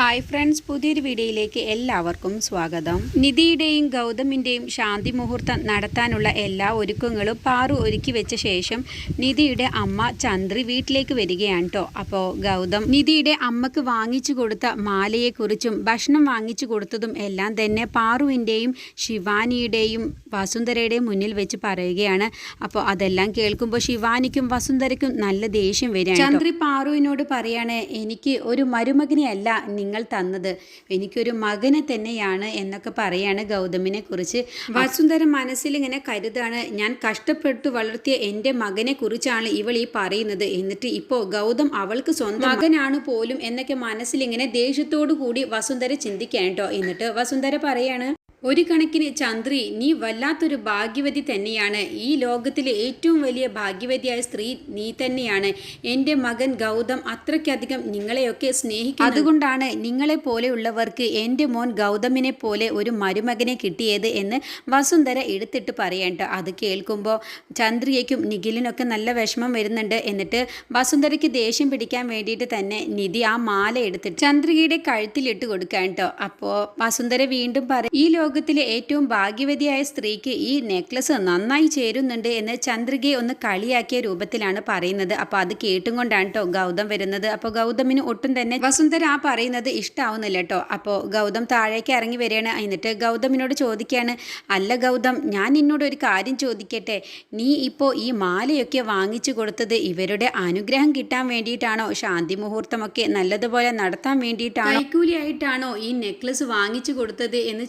Hi friends പുതിയൊരു വീഡിയോയിലേക്ക് എല്ലാവർക്കും സ്വാഗതം. നിധിയുടെയും ഗൗതമിന്റെയും ശാന്തി മുഹൂർത്തം നടത്താനുള്ള എല്ലാ ഒരുക്കങ്ങളും പാറു ഒരുക്കി വെച്ച ശേഷം നിധിയുടെ അമ്മ ചന്ദ്രി വീട്ടിലേക്ക് വരികയാണ് കേട്ടോ അപ്പോൾ ഗൗതം നിധിയുടെ അമ്മയ്ക്ക് വാങ്ങിച്ചു കൊടുത്ത മാലയെക്കുറിച്ചും ഭക്ഷണം വാങ്ങിച്ചു കൊടുത്തതും എല്ലാം തന്നെ പാറുവിന്റെയും ശിവാനിയുടെയും വസുന്ധരയുടെയും മുന്നിൽ വെച്ച് പറയുകയാണ്. അപ്പോൾ അതെല്ലാം കേൾക്കുമ്പോൾ ശിവാനിക്കും വസുന്ധരയ്ക്കും നല്ല ദേഷ്യം വരികയാണ് ചന്ദ്രി പാറുവിനോട് പറയാണ് എനിക്ക് ഒരു മരുമകനെ അല്ല നിങ്ങൾ തന്നത്. എനിക്കൊരു മകനെ തന്നെയാണ് എന്നൊക്കെ പറയാണ് ഗൗതമിനെ കുറിച്ച്. വസുന്ധര മനസ്സിൽ ഇങ്ങനെ കരുതാണ്. ഞാൻ കഷ്ടപ്പെട്ടു വളർത്തിയ എന്റെ മകനെ കുറിച്ചാണ് ഇവൾ ഈ പറയുന്നത്. എന്നിട്ട് ഇപ്പോൾ ഗൗതം അവൾക്ക് സ്വന്തം മകനാണ് പോലും എന്നൊക്കെ മനസ്സിൽ ഇങ്ങനെ ദേഷ്യത്തോടു കൂടി വസുന്ധര ചിന്തിക്കാൻ കേട്ടോ എന്നിട്ട് വസുന്ധര പറയാണ് ഒരു കണക്കിന് ചന്ദ്രി നീ വല്ലാത്തൊരു ഭാഗ്യവതി തന്നെയാണ്. ഈ ലോകത്തിലെ ഏറ്റവും വലിയ ഭാഗ്യവതിയായ സ്ത്രീ നീ തന്നെയാണ്. എന്റെ മകൻ ഗൗതം അത്രയ്ക്കധികം നിങ്ങളെയൊക്കെ സ്നേഹിക്കും അതുകൊണ്ടാണ് നിങ്ങളെ പോലെയുള്ളവർക്ക് എന്റെ മോൻ ഗൗതമിനെ പോലെ ഒരു മരുമകനെ കിട്ടിയത് എന്ന് വസുന്ധര എടുത്തിട്ട് പറയണ്ട. അത് കേൾക്കുമ്പോൾ ചന്ദ്രിയയ്ക്കും നിഖിലിനൊക്കെ നല്ല വിഷമം വരുന്നുണ്ട് എന്നിട്ട് വസുന്ധരയ്ക്ക് ദേഷ്യം പിടിക്കാൻ വേണ്ടിയിട്ട് തന്നെ നിധി ആ മാല എടുത്തിട്ട് ചന്ദ്രികയുടെ കഴുത്തിലിട്ട് കൊടുക്കാൻ കേട്ടോ അപ്പോൾ വസുന്ധര വീണ്ടും പറയും ഈ ലോകത്തിലെ ഏറ്റവും ഭാഗ്യവതിയായ സ്ത്രീക്ക് ഈ നെക്ലസ് നന്നായി ചേരുന്നുണ്ട് എന്ന് ചന്ദ്രികയെ ഒന്ന് കളിയാക്കിയ രൂപത്തിലാണ് പറയുന്നത്. അപ്പോൾ അത് കേട്ടും കൊണ്ടാണ് കേട്ടോ ഗൗതം വരുന്നത്. അപ്പോൾ ഗൗതമിന് ഒട്ടും തന്നെ വസുന്ധര ആ പറയുന്നത് ഇഷ്ടാവുന്നില്ല കേട്ടോ അപ്പോൾ ഗൗതം താഴേക്ക് ഇറങ്ങി വരികയാണ്. എന്നിട്ട് ഗൗതമിനോട് ചോദിക്കുകയാണ് അല്ല ഗൗതം ഞാൻ നിന്നോട് ഒരു കാര്യം ചോദിക്കട്ടെ. നീ ഇപ്പോ ഈ മാലയൊക്കെ വാങ്ങിച്ചു കൊടുത്തത് ഇവരുടെ അനുഗ്രഹം കിട്ടാൻ വേണ്ടിയിട്ടാണോ? ശാന്തി മുഹൂർത്തമൊക്കെ നല്ലതുപോലെ നടത്താൻ വേണ്ടിയിട്ടാണോ? കൈക്കൂലിയായിട്ടാണോ ഈ നെക്ലസ് വാങ്ങിച്ചു കൊടുത്തത്? എന്ന്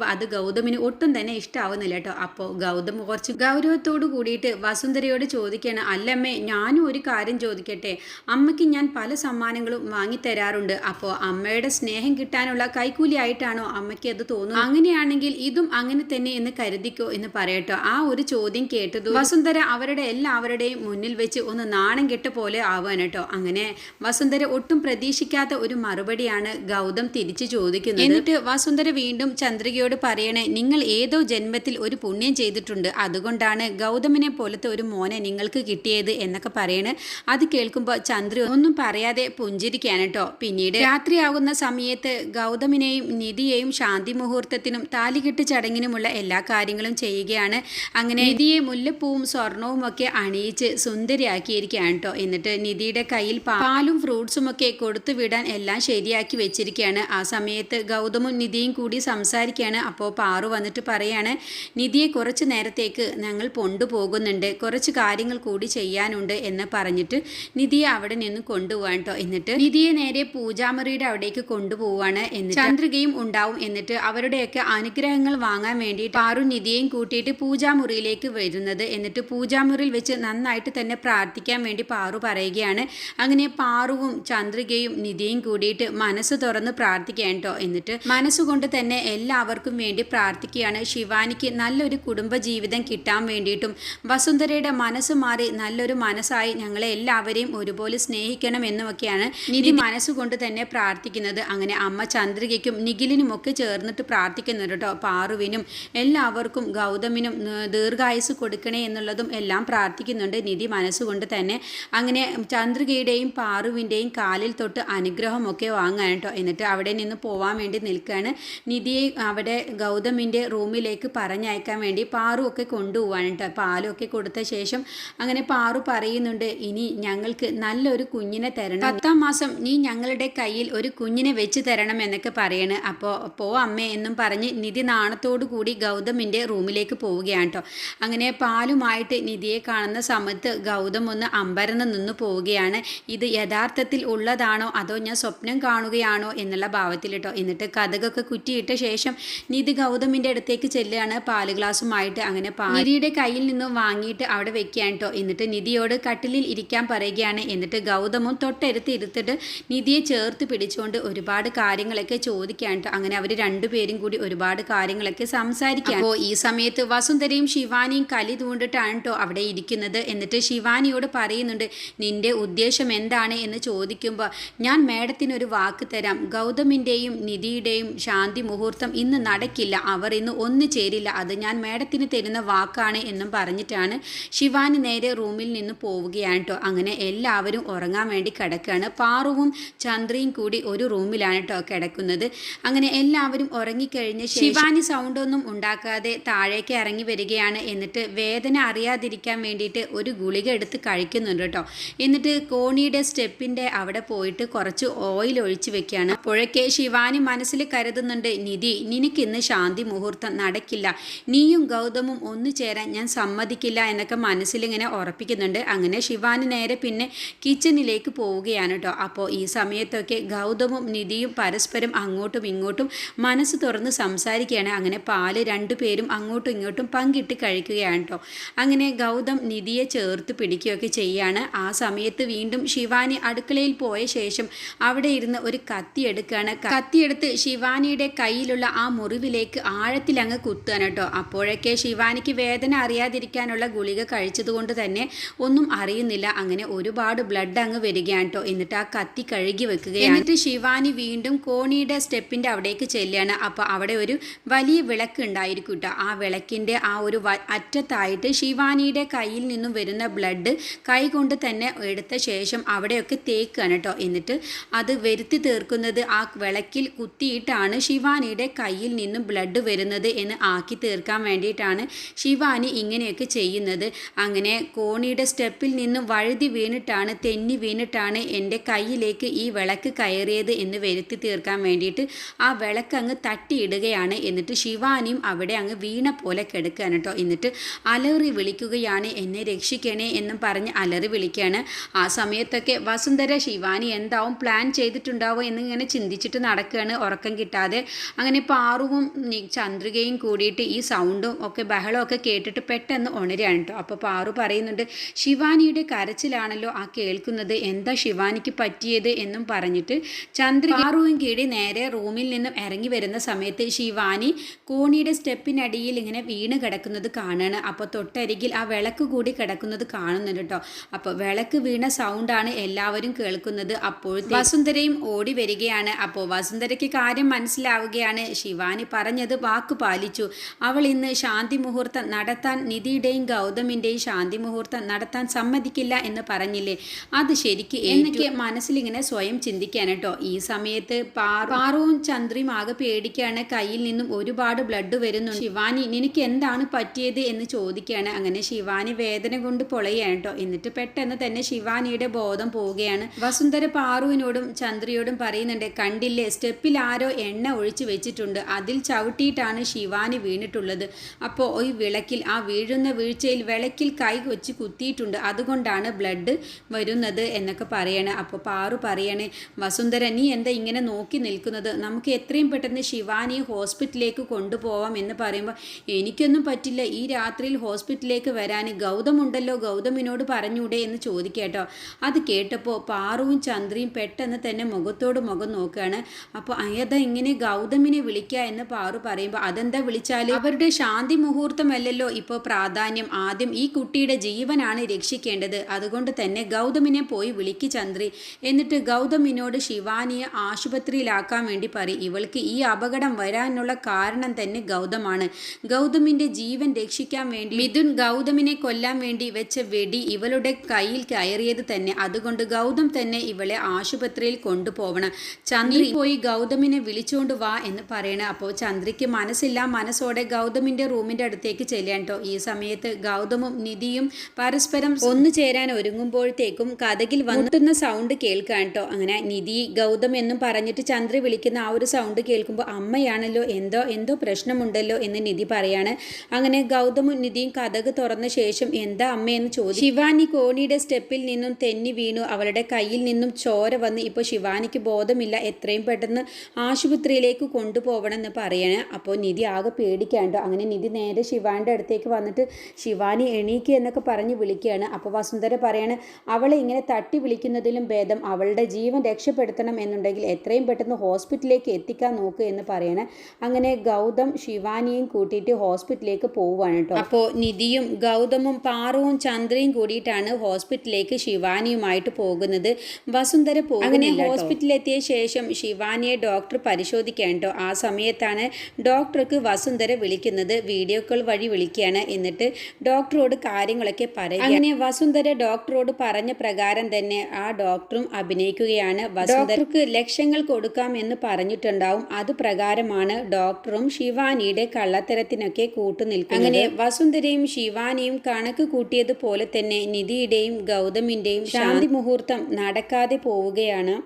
ചോദിക്കുമ്പോൾ അത് ഗൗതമിന് ഒട്ടും തന്നെ ഇഷ്ടമാവുന്നില്ല കേട്ടോ. അപ്പോൾ ഗൗതം കുറച്ച് ഗൗരവത്തോട് കൂടിയിട്ട് വസുന്ധരയോട് ചോദിക്കുകയാണ് അല്ലമ്മേ ഞാനും ഒരു കാര്യം ചോദിക്കട്ടെ. അമ്മയ്ക്ക് ഞാൻ പല സമ്മാനങ്ങളും വാങ്ങി തരാറുണ്ട്. അപ്പോൾ അമ്മയുടെ സ്നേഹം കിട്ടാനുള്ള കൈക്കൂലിയായിട്ടാണോ അമ്മയ്ക്ക് അത് തോന്നുന്നത്? അങ്ങനെയാണെങ്കിൽ ഇതും അങ്ങനെ തന്നെ എന്ന് കരുതിക്കോ എന്ന് പറയട്ടോ. ആ ഒരു ചോദ്യം കേട്ടതു വസുന്ധര അവരുടെ എല്ലാവരുടെയും മുന്നിൽ വെച്ച് ഒന്ന് നാണം കെട്ട പോലെ ആവാൻ കേട്ടോ. അങ്ങനെ വസുന്ധര ഒട്ടും പ്രതീക്ഷിക്കാത്ത ഒരു മറുപടിയാണ് ഗൗതം തിരിച്ചു ചോദിക്കുന്നത്. എന്നിട്ട് വസുന്ധര വീണ്ടും ചന്ദ്രികയോട് പറയണേ നിങ്ങൾ ഏതോ ജന്മത്തിൽ ഒരു പുണ്യം ചെയ്തിട്ടുണ്ട്. അതുകൊണ്ടാണ് ഗൗതമിനെ പോലത്തെ ഒരു മോനെ നിങ്ങൾക്ക് കിട്ടിയത് എന്നൊക്കെ പറയണേ. അത് കേൾക്കുമ്പോൾ ചന്ദ്ര ഒന്നും പറയാതെ പുഞ്ചിരിക്കാണ് കേട്ടോ. പിന്നീട് രാത്രിയാകുന്ന സമയത്ത് ഗൗതമിനെയും നിധിയെയും ശാന്തി മുഹൂർത്തത്തിനും താലികെട്ട് ചടങ്ങിനുമുള്ള എല്ലാ കാര്യങ്ങളും ചെയ്യുകയാണ്. അങ്ങനെ നിധിയെ മുല്ലപ്പൂവും സ്വർണവും ഒക്കെ അണിയിച്ച് സുന്ദരിയാക്കിയിരിക്കുകയാണ് കേട്ടോ. എന്നിട്ട് നിധിയുടെ കയ്യിൽ പാലും ഫ്രൂട്ട്സും ഒക്കെ കൊടുത്തു വിടാൻ എല്ലാം ശരിയാക്കി വെച്ചിരിക്കുകയാണ്. ആ സമയത്ത് ഗൗതമും നിധിയും കൂടി സംസാരിക്കുകയാണ്. അപ്പോൾ പാറു വന്നിട്ട് പറയാണ് നിധിയെ കുറച്ച് നേരത്തേക്ക് ഞങ്ങൾ കൊണ്ടുപോകുന്നുണ്ട്. കുറച്ച് കാര്യങ്ങൾ കൂടി ചെയ്യാനുണ്ട് എന്ന് പറഞ്ഞിട്ട് നിധിയെ അവിടെ നിന്ന് കൊണ്ടുപോകാൻ കേട്ടോ. എന്നിട്ട് നിധിയെ നേരെ പൂജാമുറിയുടെ അവിടേക്ക് കൊണ്ടുപോവാണ് എന്നിട്ട് ചന്ദ്രികയും ഉണ്ടാവും എന്നിട്ട് അവരുടെയൊക്കെ അനുഗ്രഹങ്ങൾ വാങ്ങാൻ വേണ്ടി പാറു നിധിയെയും കൂട്ടിയിട്ട് പൂജാമുറിയിലേക്ക് വരുന്നത്. എന്നിട്ട് പൂജാമുറിയിൽ വെച്ച് നന്നായിട്ട് തന്നെ പ്രാർത്ഥിക്കാൻ വേണ്ടി പാറു പറയുകയാണ്. അങ്ങനെ പാറുവും ചന്ദ്രികയും നിധിയും കൂടിയിട്ട് മനസ്സ് തുറന്ന് പ്രാർത്ഥിക്കാൻ കേട്ടോ. എന്നിട്ട് മനസ്സുകൊണ്ട് തന്നെ എല്ലാവർക്കും വേണ്ടി പ്രാർത്ഥിക്കുകയാണ്. ശിവാനിക്ക് നല്ലൊരു കുടുംബജീവിതം കിട്ടാൻ വേണ്ടിയിട്ടും വസുന്ധരയുടെ മനസ്സ് മാറി നല്ലൊരു മനസ്സായി ഞങ്ങളെ എല്ലാവരെയും ഒരുപോലെ സ്നേഹിക്കണം എന്നുമൊക്കെയാണ് നിധി മനസ്സുകൊണ്ട് തന്നെ പ്രാർത്ഥിക്കുന്നത്. അങ്ങനെ അമ്മ ചന്ദ്രികയ്ക്കും നിഖിലിനും ഒക്കെ ചേർന്നിട്ട് പ്രാർത്ഥിക്കുന്നുണ്ട് കേട്ടോ. പാറുവിനും എല്ലാവർക്കും ഗൗതമിനും ദീർഘായുസ് കൊടുക്കണേ എന്നുള്ളതും എല്ലാം പ്രാർത്ഥിക്കുന്നുണ്ട് നിധി മനസ്സുകൊണ്ട് തന്നെ. അങ്ങനെ ചന്ദ്രികയുടെയും പാറുവിന്റെയും കാലിൽ തൊട്ട് അനുഗ്രഹമൊക്കെ വാങ്ങാൻ കേട്ടോ. എന്നിട്ട് അവിടെ നിന്ന് പോവാൻ വേണ്ടി നിൽക്കുകയാണ്. നിധിയെ അവിടെ ഗൗതമിന്റെ റൂമിലേക്ക് പറഞ്ഞയക്കാൻ വേണ്ടി പാറു ഒക്കെ കേട്ടോ പാലൊക്കെ കൊടുത്ത ശേഷം അങ്ങനെ പാറു പറയുന്നുണ്ട് ഇനി ഞങ്ങൾക്ക് നല്ലൊരു കുഞ്ഞിനെ തരണം. പത്താം മാസം നീ ഞങ്ങളുടെ കയ്യിൽ ഒരു കുഞ്ഞിനെ വെച്ച് തരണം എന്നൊക്കെ പറയണ്. അപ്പോൾ പോ അമ്മേ എന്നും പറഞ്ഞ് നിധി നാണത്തോടു കൂടി ഗൗതമിന്റെ റൂമിലേക്ക് പോവുകയാണ് കേട്ടോ അങ്ങനെ പാലുമായിട്ട് നിധിയെ കാണുന്ന സമയത്ത് ഗൗതം ഒന്ന് അമ്പരന്ന് നിന്ന് പോവുകയാണ്. ഇത് യഥാർത്ഥത്തിൽ ഉള്ളതാണോ? അതോ ഞാൻ സ്വപ്നം കാണുകയാണോ? എന്നുള്ള ഭാവത്തിൽ കേട്ടോ എന്നിട്ട് കഥകൊക്കെ കുറ്റിയിട്ട ശേഷം നിധി ഗൗതമിന്റെ അടുത്തേക്ക് ചെല്ലുകയാണ് പാൽ ഗ്ലാസുമായിട്ട് അങ്ങനെ നിധിയുടെ കയ്യിൽ നിന്നും വാങ്ങിയിട്ട് അവിടെ വെക്കുകയാണ് കേട്ടോ എന്നിട്ട് നിധിയോട് കട്ടിലിൽ ഇരിക്കാൻ പറയുകയാണ്. എന്നിട്ട് ഗൗതമും തൊട്ടടുത്ത് ഇരുത്തിട്ട് നിധിയെ ചേർത്ത് പിടിച്ചുകൊണ്ട് ഒരുപാട് കാര്യങ്ങളൊക്കെ ചോദിക്കുകയാണ് കേട്ടോ അങ്ങനെ അവർ രണ്ടുപേരും കൂടി ഒരുപാട് കാര്യങ്ങളൊക്കെ സംസാരിക്കാം അപ്പോൾ ഈ സമയത്ത് വസുന്ധരയും ശിവാനിയും കലി തൂണ്ടിട്ടാണ് കേട്ടോ അവിടെ ഇരിക്കുന്നത്. എന്നിട്ട് ശിവാനിയോട് പറയുന്നുണ്ട് നിന്റെ ഉദ്ദേശം എന്താണ്? എന്ന് ചോദിക്കുമ്പോൾ ഞാൻ മേഡത്തിനൊരു വാക്ക് തരാം. ഗൗതമിന്റെയും നിധിയുടെയും ശാന്തി മുഹൂർത്തം ഇന്ന് നടക്കില്ല. അവർ ഇന്ന് ഒന്നു ചേരില്ല. അത് ഞാൻ മേഡത്തിന് തരുന്ന വാക്കാണ് എന്നും പറഞ്ഞിട്ടാണ് ശിവാനി നേരെ റൂമിൽ നിന്ന് പോവുകയാണ് കേട്ടോ അങ്ങനെ എല്ലാവരും ഉറങ്ങാൻ വേണ്ടി കിടക്കുകയാണ്. പാറുവും ചന്ദ്രയും കൂടി ഒരു റൂമിലാണ് കേട്ടോ കിടക്കുന്നത്. അങ്ങനെ എല്ലാവരും ഉറങ്ങിക്കഴിഞ്ഞ് ശിവാനി സൗണ്ടൊന്നും ഉണ്ടാക്കാതെ താഴേക്ക് ഇറങ്ങി വരികയാണ്. എന്നിട്ട് വേദന അറിയാതിരിക്കാൻ വേണ്ടിയിട്ട് ഒരു ഗുളിക എടുത്ത് കഴിക്കുന്നുണ്ട് കേട്ടോ എന്നിട്ട് കോണിയുടെ സ്റ്റെപ്പിന്റെ അവിടെ പോയിട്ട് കുറച്ച് ഓയിൽ ഒഴിച്ച് വെക്കുകയാണ്. അപ്പോഴൊക്കെ ശിവാനി മനസ്സിൽ കരുതുന്നുണ്ട് നിധി നിനക്കിന്ന് ശാന്തി മുഹൂർത്തം നടക്കില്ല. നീയും ഗൗതമും ഒന്നു ചേരാൻ ഞാൻ സമ്മതിക്കില്ല എന്നൊക്കെ മനസ്സിലിങ്ങനെ ഉറപ്പിക്കുന്നുണ്ട്. അങ്ങനെ ശിവാനി നേരെ പിന്നെ കിച്ചണിലേക്ക് പോവുകയാണ് കേട്ടോ അപ്പോൾ ഈ സമയത്തൊക്കെ ഗൗതമും നിധിയും പരസ്പരം അങ്ങോട്ടും ഇങ്ങോട്ടും മനസ്സ് തുറന്ന് സംസാരിക്കുകയാണ്. അങ്ങനെ പാൽ രണ്ടുപേരും അങ്ങോട്ടും ഇങ്ങോട്ടും പങ്കിട്ട് കഴിക്കുകയാണ് കേട്ടോ അങ്ങനെ ഗൗതം നിധിയെ ചേർത്ത് പിടിക്കുകയൊക്കെ ചെയ്യാണ്. ആ സമയത്ത് വീണ്ടും ശിവാനി അടുക്കളയിൽ പോയ ശേഷം അവിടെ ഇരുന്ന് ഒരു കത്തി എടുക്കുകയാണ്. കത്തിയെടുത്ത് ശിവാനിയുടെ കയ്യിലുള്ള ആ മുറിവിലേക്ക് ആഴത്തിൽ അങ്ങ് കുത്തുകയാണ് കേട്ടോ. അപ്പോഴൊക്കെ ശിവാനിക്ക് വേദന അറിയാതിരിക്കാനുള്ള ഗുളിക കഴിച്ചതുകൊണ്ട് തന്നെ ഒന്നും അറിയുന്നില്ല. അങ്ങനെ ഒരുപാട് ബ്ലഡ് അങ്ങ് വരികയാണ് കേട്ടോ. എന്നിട്ട് ആ കത്തി കഴുകി വെക്കുകയാണ്. എന്നിട്ട് ശിവാനി വീണ്ടും കോണിയുടെ സ്റ്റെപ്പിന്റെ അവിടേക്ക് ചെല്ലുകയാണ്. അപ്പോൾ അവിടെ ഒരു വലിയ വിളക്ക് ഉണ്ടായിരിക്കും കേട്ടോ. ആ വിളക്കിന്റെ ആ ഒരു അറ്റത്തായിട്ട് ശിവാനിയുടെ കയ്യിൽ നിന്നും വരുന്ന ബ്ലഡ് കൈ കൊണ്ട് തന്നെ എടുത്ത ശേഷം അവിടെയൊക്കെ തേക്കുകയാണ് കേട്ടോ. എന്നിട്ട് അത് വരുത്തി തീർക്കുന്നത് ആ വിളക്കിൽ കുത്തിയിട്ടാണ് ശിവാനിയുടെ കയ്യിൽ നിന്നും ബ്ലഡ് വരുന്നത് എന്ന് ആക്കി തീർക്കാൻ വേണ്ടിയിട്ടാണ് ശിവാനി ഇങ്ങനെയൊക്കെ ചെയ്യുന്നത്. അങ്ങനെ കോണിയുടെ സ്റ്റെപ്പിൽ നിന്നും വഴുതി വീണിട്ടാണ് തെന്നി വീണിട്ടാണ് എന്റെ കയ്യിലേക്ക് ഈ വിളക്ക് കയറിയത് എന്ന് വരുത്തി തീർക്കാൻ വേണ്ടിയിട്ട് ആ വിളക്ക് അങ്ങ് തട്ടിയിടുകയാണ്. എന്നിട്ട് ശിവാനിയും അവിടെ അങ്ങ് വീണ പോലെ കിടക്കുകയാണ് കേട്ടോ. എന്നിട്ട് അലറി വിളിക്കുകയാണ് എന്നെ രക്ഷിക്കണേ എന്നും പറഞ്ഞ് അലറി വിളിക്കുകയാണ്. ആ സമയത്തൊക്കെ വസുന്ധര ശിവാനി എന്താവും? പ്ലാൻ ചെയ്തിട്ടുണ്ടാവോ? എന്നിങ്ങനെ ചിന്തിച്ചിട്ട് നടക്കുകയാണ്. ഉറക്കം കിട്ടാതെ. അങ്ങനെ പാറുവും നി- ചന്ദ്രികയും കൂടിയിട്ട് ഈ സൗണ്ടും ഒക്കെ ബഹളവും ഒക്കെ കേട്ടിട്ട് പെട്ടെന്ന് ഉണരുകയാണ് കേട്ടോ. അപ്പോൾ പാറു പറയുന്നുണ്ട് ശിവാനിയുടെ കരച്ചിലാണല്ലോ ആ കേൾക്കുന്നത്. എന്താ ശിവാനിക്ക് പറ്റിയത്? എന്നും പറഞ്ഞിട്ട് ചന്ദ്രിക പാറുവും കീഴി നേരെ റൂമിൽ നിന്നും ഇറങ്ങി വരുന്ന സമയത്ത് ശിവാനി കോണിയുടെ സ്റ്റെപ്പിനടിയിൽ ഇങ്ങനെ വീണ് കിടക്കുന്നത് കാണുകയാണ് അപ്പോൾ തൊട്ടരികിൽ ആ വിളക്ക് കൂടി കിടക്കുന്നത് കാണുന്നുണ്ട് കേട്ടോ. അപ്പോൾ വിളക്ക് വീണ സൗണ്ടാണ് എല്ലാവരും കേൾക്കുന്നത്. അപ്പോൾ വസുന്ധരയും ഓടി വരികയാണ്. അപ്പോൾ വസുന്ധരയ്ക്ക് കാര്യം മനസ്സിലാവുകയാണ്. ശിവാനി പറഞ്ഞത് വാക്ക് പാലിച്ചു. അവൾ ഇന്ന് ശാന്തി മുഹൂർത്തം നടത്താൻ നിധിയുടെയും ഗൗതമിന്റെയും ശാന്തി മുഹൂർത്തം നടത്താൻ സമ്മതിക്കില്ല എന്ന് പറഞ്ഞില്ലേ? അത് ശരിക്ക് എനിക്ക് മനസ്സിലിങ്ങനെ സ്വയം ചിന്തിക്കാൻ കേട്ടോ. ഈ സമയത്ത് പാറു പാറുവും ചന്ദ്രയും ആകെ പേടിക്കാണ്. കയ്യിൽ നിന്നും ഒരുപാട് ബ്ലഡ് വരുന്നു ശിവാനി നിനക്ക് എന്താണ് പറ്റിയത്? എന്ന് ചോദിക്കുകയാണ് അങ്ങനെ ശിവാനി വേദന കൊണ്ട് പൊളയാണ് കേട്ടോ. എന്നിട്ട് പെട്ടെന്ന് തന്നെ ശിവാനിയുടെ ബോധം പോവുകയാണ്. വസുന്ധര പാറുവിനോടും ചന്ദ്രയോടും പറയുന്നുണ്ട് കണ്ടില്ലേ? സ്റ്റെപ്പിൽ ആരോ എണ്ണ ഒഴിച്ചു വെച്ചിട്ടുണ്ട്. അതിൽ ചവിട്ടിയിട്ടാണ് ശിവാനി വീണിട്ടുള്ളത്. അപ്പോൾ ഈ വിളക്കിൽ ആ വീഴുന്ന വീഴ്ചയിൽ വിളക്കിൽ കൈ വെച്ച് കുത്തിയിട്ടുണ്ട്. അതുകൊണ്ടാണ് ബ്ലഡ് വരുന്നത് എന്നൊക്കെ പറയണേ. അപ്പോൾ പാറു പറയണേ വസുന്ധര നീ എന്താ ഇങ്ങനെ നോക്കി നിൽക്കുന്നത്? നമുക്ക് എത്രയും പെട്ടെന്ന് ശിവാനിയെ ഹോസ്പിറ്റലിലേക്ക് കൊണ്ടുപോവാം എന്ന് പറയുമ്പോൾ എനിക്കൊന്നും പറ്റില്ല. ഈ രാത്രിയിൽ ഹോസ്പിറ്റലിലേക്ക് വരാൻ ഗൗതമുണ്ടല്ലോ. ഗൗതമിനോട് പറഞ്ഞൂടെ എന്ന് ചോദിക്കേട്ടോ. അത് കേട്ടപ്പോൾ പാറുവും ചന്ദ്രയും പെട്ടെന്ന് തന്നെ മുഖത്തോട് മുഖം നോക്കുകയാണ്. അപ്പോൾ അയത ഇങ്ങനെ ഗൗതമിനെ വിളിക്കുക എന്ന് പാറു പറയുമ്പോൾ അതെന്താ വിളിച്ചാൽ അവരുടെ ശാന്തി മുഹൂർത്തമല്ലല്ലോ. ഇപ്പോൾ പ്രാധാന്യം. ആദ്യം ഈ കുട്ടിയുടെ ജീവനാണ് രക്ഷിക്കേണ്ടത്. അതുകൊണ്ട് തന്നെ ഗൗതമിനെ പോയി വിളിക്ക് ചന്ദ്രി. എന്നിട്ട് ഗൗതമിനോട് ശിവാനിയെ ആശുപത്രിയിലാക്കാൻ വേണ്ടി പറയും ഇവൾക്ക് ഈ അപകടം വരാനുള്ള കാരണം തന്നെ ഗൗതമാണ്. ഗൗതമിന്റെ ജീവൻ രക്ഷിക്കാൻ വേണ്ടി മിഥുൻ ഗൗതമിനെ കൊല്ലാൻ വേണ്ടി വെച്ച വെടി ഇവളുടെ കയ്യിൽ കയറിയത് തന്നെ. അതുകൊണ്ട് ഗൗതം തന്നെ ഇവളെ ആശുപത്രിയിൽ കൊണ്ടുപോകണം ചന്ദ്രി പോയി ഗൗതമിനെ വിളിച്ചുകൊണ്ട് വാ എന്ന് പറയണ. അപ്പോൾ ചന്ദ്രയ്ക്ക് മനസ്സില്ല മനസ്സോടെ ഗൗതമിന്റെ റൂമിന്റെ അടുത്തേക്ക് ചെല്ലാൻ കേട്ടോ ഈ സമയത്ത് ഗൗതമും നിധിയും പരസ്പരം ഒന്നു ചേരാൻ ഒരുങ്ങുമ്പോഴത്തേക്കും കഥകിൽ വന്നിട്ടുന്ന സൗണ്ട് കേൾക്കാൻ കേട്ടോ അങ്ങനെ നിധി ഗൗതം എന്നും പറഞ്ഞിട്ട് ചന്ദ്ര വിളിക്കുന്ന ആ ഒരു സൗണ്ട് കേൾക്കുമ്പോൾ അമ്മയാണല്ലോ എന്തോ എന്തോ പ്രശ്നമുണ്ടല്ലോ എന്ന് നിധി പറയാണ്. അങ്ങനെ ഗൗതമും നിധിയും കഥക് തുറന്ന ശേഷം എന്താ അമ്മയെന്ന് ചോദിച്ചു ശിവാനി കോണിയുടെ സ്റ്റെപ്പിൽ നിന്നും തെന്നി വീണു. അവളുടെ കയ്യിൽ നിന്നും ചോര വന്ന് ഇപ്പോൾ ശിവാനിക്ക് ബോധമില്ല. എത്രയും പെട്ടെന്ന് ആശുപത്രിയിലേക്ക് കൊണ്ടുപോകണം എന്ന് പറയണേ അപ്പോൾ നിധി ആകെ പേടിക്കാണ്ടോ? അങ്ങനെ നിധി നേരെ ശിവാന്റെ അടുത്തേക്ക് വന്നിട്ട് ശിവാനി എണീക്കുക എന്നൊക്കെ പറഞ്ഞ് വിളിക്കുകയാണ്. അപ്പോൾ വസുന്ധര പറയാണ് അവളെ ഇങ്ങനെ തട്ടി വിളിക്കുന്നതിലും ഭേദം അവളുടെ ജീവൻ രക്ഷപ്പെടുത്തണം എന്നുണ്ടെങ്കിൽ എത്രയും പെട്ടെന്ന് ഹോസ്പിറ്റലിലേക്ക് എത്തിക്കാൻ നോക്കുക എന്ന് പറയണേ. അങ്ങനെ ഗൗതം ശിവാനിയും കൂട്ടിയിട്ട് ഹോസ്പിറ്റലിലേക്ക് പോവുകയാണ് കേട്ടോ. അപ്പോൾ നിധിയും ഗൗതമും പാറുവും ചന്ദ്രയും കൂടിയിട്ടാണ് ഹോസ്പിറ്റലിലേക്ക് ശിവാനിയുമായിട്ട് പോകുന്നത്. വസുന്ധര പോകും അങ്ങനെ ഹോസ്പിറ്റലിലെത്തിയ ശേഷം ശിവാനിയെ ഡോക്ടർ പരിശോധിക്കാൻ കേട്ടോ. ആ സമയത്ത് സമയത്താണ് ഡോക്ടർക്ക് വസുന്ധര വിളിക്കുന്നത്. വീഡിയോ കോൾ വഴി വിളിക്കുകയാണ്. എന്നിട്ട് ഡോക്ടറോട് കാര്യങ്ങളൊക്കെ പറയും അങ്ങനെ വസുന്ധര ഡോക്ടറോട് പറഞ്ഞ പ്രകാരം തന്നെ ആ ഡോക്ടറും അഭിനയിക്കുകയാണ്. ഡോക്ടർക്ക് ലക്ഷങ്ങൾ കൊടുക്കാം എന്ന് പറഞ്ഞിട്ടുണ്ടാവും. അത് പ്രകാരമാണ് ഡോക്ടറും ശിവാനിയുടെ കള്ളത്തരത്തിനൊക്കെ കൂട്ടുനിൽക്കുന്നത് അങ്ങനെ വസുന്ധരയും ശിവാനിയും കണക്ക് കൂട്ടിയതുപോലെ തന്നെ നിധിയുടെയും ഗൗതമിന്റെയും ശാന്തി മുഹൂർത്തം നടക്കാതെ പോവുകയാണ്.